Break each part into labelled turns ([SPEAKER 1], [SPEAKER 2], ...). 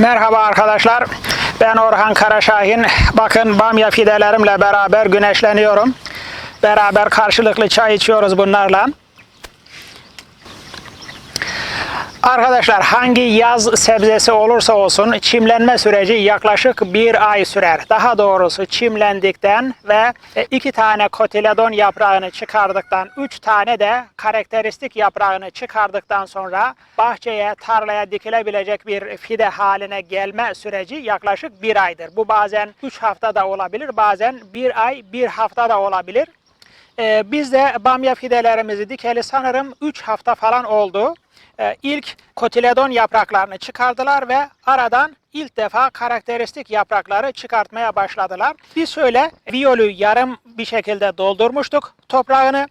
[SPEAKER 1] Merhaba arkadaşlar. Ben Orhan Karaşahin. Bakın bamya fidelerimle beraber güneşleniyorum. Beraber karşılıklı çay içiyoruz bunlarla. Arkadaşlar hangi yaz sebzesi olursa olsun çimlenme süreci yaklaşık bir ay sürer. Daha doğrusu çimlendikten ve e, iki tane kotiledon yaprağını çıkardıktan, üç tane de karakteristik yaprağını çıkardıktan sonra bahçeye, tarlaya dikilebilecek bir fide haline gelme süreci yaklaşık bir aydır. Bu bazen üç hafta da olabilir, bazen bir ay, bir hafta da olabilir. Ee, biz de bamya fidelerimizi dikeli sanırım 3 hafta falan oldu. Ee, ilk kotiledon yapraklarını çıkardılar ve aradan ilk defa karakteristik yaprakları çıkartmaya başladılar. Biz şöyle viyolü yarım bir şekilde doldurmuştuk toprağını.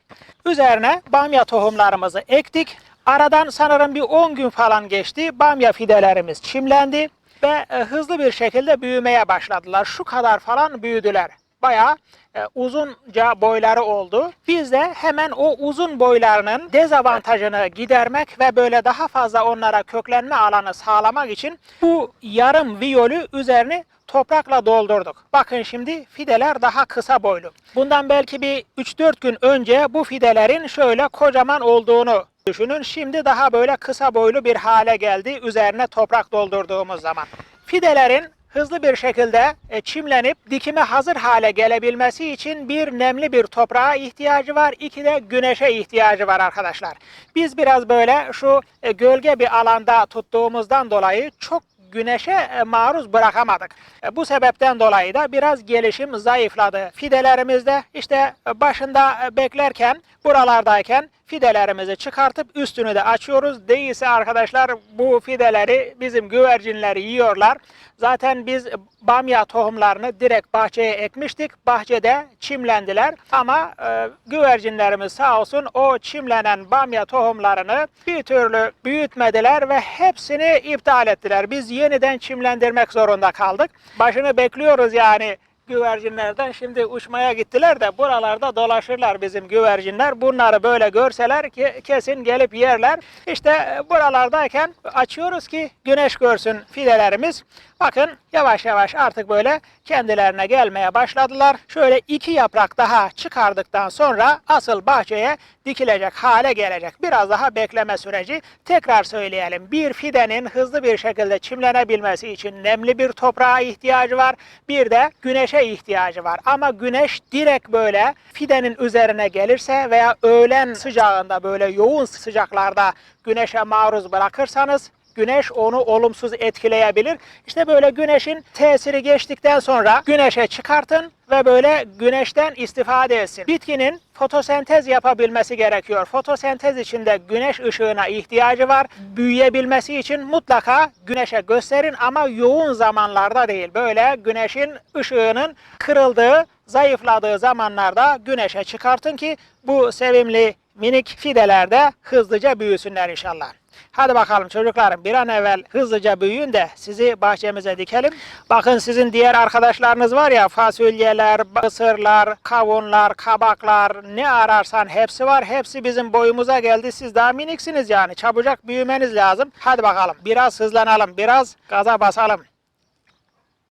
[SPEAKER 1] Üzerine bamya tohumlarımızı ektik. Aradan sanırım bir 10 gün falan geçti. Bamya fidelerimiz çimlendi ve e, hızlı bir şekilde büyümeye başladılar. Şu kadar falan büyüdüler bayağı e, uzunca boyları oldu. Biz de hemen o uzun boylarının dezavantajını gidermek ve böyle daha fazla onlara köklenme alanı sağlamak için bu yarım viyolü üzerini toprakla doldurduk. Bakın şimdi fideler daha kısa boylu. Bundan belki bir 3-4 gün önce bu fidelerin şöyle kocaman olduğunu düşünün. Şimdi daha böyle kısa boylu bir hale geldi üzerine toprak doldurduğumuz zaman. Fidelerin hızlı bir şekilde e, çimlenip dikime hazır hale gelebilmesi için bir nemli bir toprağa ihtiyacı var, iki de güneşe ihtiyacı var arkadaşlar. Biz biraz böyle şu e, gölge bir alanda tuttuğumuzdan dolayı çok güneşe e, maruz bırakamadık. Bu sebepten dolayı da biraz gelişim zayıfladı. Fidelerimizde işte başında beklerken, buralardayken fidelerimizi çıkartıp üstünü de açıyoruz. Değilse arkadaşlar bu fideleri bizim güvercinleri yiyorlar. Zaten biz bamya tohumlarını direkt bahçeye ekmiştik. Bahçede çimlendiler ama e, güvercinlerimiz sağ olsun o çimlenen bamya tohumlarını bir türlü büyütmediler ve hepsini iptal ettiler. Biz yeniden çimlendirmek zorunda kaldık. Başını bekliyoruz yani güvercinlerden şimdi uçmaya gittiler de buralarda dolaşırlar bizim güvercinler. Bunları böyle görseler ki kesin gelip yerler. İşte e, buralardayken açıyoruz ki güneş görsün fidelerimiz. Bakın yavaş yavaş artık böyle kendilerine gelmeye başladılar. Şöyle iki yaprak daha çıkardıktan sonra asıl bahçeye dikilecek hale gelecek. Biraz daha bekleme süreci. Tekrar söyleyelim. Bir fidenin hızlı bir şekilde çimlenebilmesi için nemli bir toprağa ihtiyacı var. Bir de güneşe ihtiyacı var. Ama güneş direkt böyle fidenin üzerine gelirse veya öğlen sıcağında böyle yoğun sıcaklarda güneşe maruz bırakırsanız güneş onu olumsuz etkileyebilir. İşte böyle güneşin tesiri geçtikten sonra güneşe çıkartın ve böyle güneşten istifade etsin. Bitkinin fotosentez yapabilmesi gerekiyor. Fotosentez içinde güneş ışığına ihtiyacı var. Büyüyebilmesi için mutlaka güneşe gösterin ama yoğun zamanlarda değil. Böyle güneşin ışığının kırıldığı, zayıfladığı zamanlarda güneşe çıkartın ki bu sevimli minik fideler de hızlıca büyüsünler inşallah. Hadi bakalım çocuklarım bir an evvel hızlıca büyüyün de sizi bahçemize dikelim. Bakın sizin diğer arkadaşlarınız var ya fasulyeler, mısırlar, kavunlar, kabaklar ne ararsan hepsi var. Hepsi bizim boyumuza geldi. Siz daha miniksiniz yani. Çabucak büyümeniz lazım. Hadi bakalım biraz hızlanalım, biraz gaza basalım.